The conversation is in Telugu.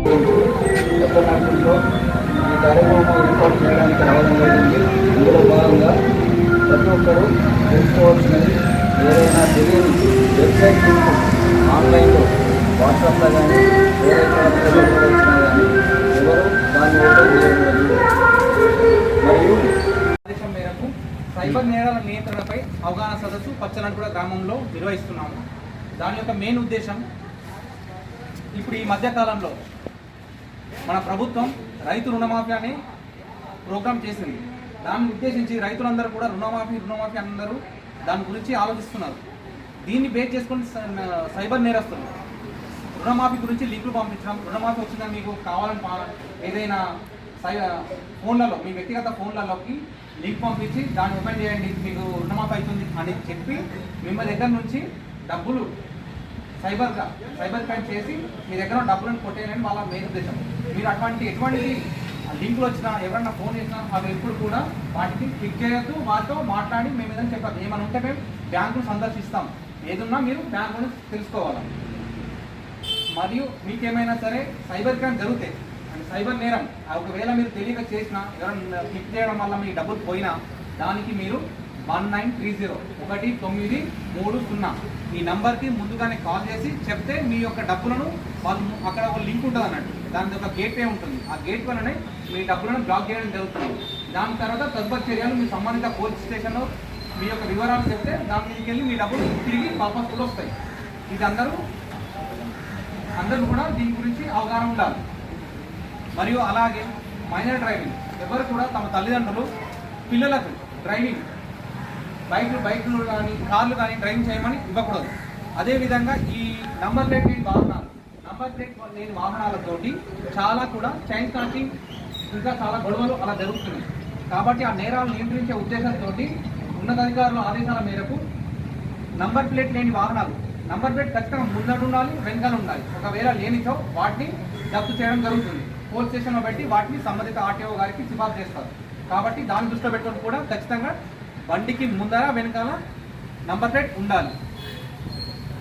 ఆధ్వర్యంలో ఈ కార్యక్రమం ఏర్పాటు చేయడానికి రావడం జరిగింది. ఇందులో భాగంగా ప్రతి ఒక్కరూ తెలుసుకోవాల్సినది ఏదైనా తెలియని వెబ్సైట్ లింక్ ఆన్లైన్లో వాట్సాప్లో కానీ వేరే వచ్చినా కానీ ఎవరు దాన్ని ఓపెన్ చేయకూడదు మరియు ఆదేశం మేరకు సైబర్ నేరాల నియంత్రణపై అవగాహన సదస్సు పచ్చనంటుడ గ్రామంలో నిర్వహిస్తున్నాము. దాని యొక్క మెయిన్ ఉద్దేశం ఇప్పుడు ఈ మధ్యకాలంలో మన ప్రభుత్వం రైతు రుణమాఫీ అనే ప్రోగ్రామ్ చేసింది. దాన్ని ఉద్దేశించి రైతులందరూ కూడా రుణమాఫీ రుణమాఫీ అందరూ దాని గురించి ఆలోచిస్తున్నారు. దీన్ని బేస్ చేసుకొని సైబర్ నేరస్తులు రుణమాఫీ గురించి లింకులు పంపించడం రుణమాఫీ వచ్చిందని మీకు కావాలని పా- ఏదైనా సై ఫోన్లలో మీ వ్యక్తిగత ఫోన్లలోకి లింక్ పంపించి దాన్ని ఓపెన్ చేయండి మీకు రుణమాఫీ అవుతుంది అని చెప్పి మిమ్మల్ని దగ్గర నుంచి డబ్బులు సైబర్ సైబర్ క్రైమ్ చేసి మీ దగ్గర డబ్బులను కొట్టేయాలని వాళ్ళ మెయిన్ ఉద్దేశం. మీరు అటువంటి ఎటువంటి లింకులు వచ్చినా ఎవరన్నా ఫోన్ చేసినా అవి ఎప్పుడు కూడా వాటికి క్లిక్ చేయొద్దు. వాటితో మాట్లాడి మేము ఏదైనా చెప్పాలి ఏమైనా ఉంటే మేము బ్యాంకును సందర్శిస్తాం. ఏదున్నా మీరు బ్యాంకును తెలుసుకోవాలి. మరియు మీకేమైనా సరే సైబర్ క్రైమ్ జరుగుతాయి అండ్ సైబర్ నేరం. ఒకవేళ మీరు తెలియక చేసినా ఎవరైనా క్లిక్ చేయడం వల్ల మీ డబ్బులు పోయినా దానికి మీరు వన్ నైన్ త్రీ జీరో ఒకటి తొమ్మిది మూడు సున్నా. ఈ నంబర్కి ముందుగానే కాల్ చేసి చెప్తే మీ యొక్క డబ్బులను వాళ్ళు అక్కడ ఒక లింక్ ఉంటుంది అన్నట్టు. దాని ఒక గేట్వే ఉంటుంది. ఆ గేట్ వలనే మీ డబ్బులను బ్లాక్ చేయడం జరుగుతుంది. దాని తర్వాత తదుపరి చర్యలు మీ సంబంధిత పోలీస్ స్టేషన్లో మీ యొక్క వివరాలు చెప్తే దాని మీదకి వెళ్ళి మీ డబ్బులు తిరిగి వాపస్ కూడా వస్తాయి. ఇది అందరూ అందరూ కూడా దీని గురించి అవగాహన ఉండాలి. మరియు అలాగే మైనర్ డ్రైవింగ్. ఎవరు కూడా తమ తల్లిదండ్రులు పిల్లలకు డ్రైవింగ్ బైక్లు బైక్లు కానీ కార్లు కానీ డ్రైవింగ్ చేయమని ఇవ్వకూడదు. అదేవిధంగా ఈ నంబర్ ప్లేట్ లేని వాహనాలు నంబర్ ప్లేట్ లేని వాహనాలతోటి చాలా కూడా చైన్ స్నాచింగ్ ఇంకా చాలా గొడవలు అలా జరుగుతున్నాయి. కాబట్టి ఆ నేరాలను నియంత్రించే ఉద్దేశంతో ఉన్నతాధికారుల ఆదేశాల మేరకు నంబర్ ప్లేట్ లేని వాహనాలు నంబర్ ప్లేట్ ఖచ్చితంగా ముందడు ఉండాలి వెనకాల ఉండాలి. ఒకవేళ లేనిచో వాటిని జప్తు చేయడం జరుగుతుంది. పోలీస్ స్టేషన్లో పెట్టి వాటిని సంబంధిత ఆర్టీఓ గారికి సిఫార్సు చేస్తారు. కాబట్టి దాని దృష్టిలో పెట్టడం కూడా ఖచ్చితంగా బండికి ముందర వెనకాల నంబర్ ప్లేట్ ఉండాలి.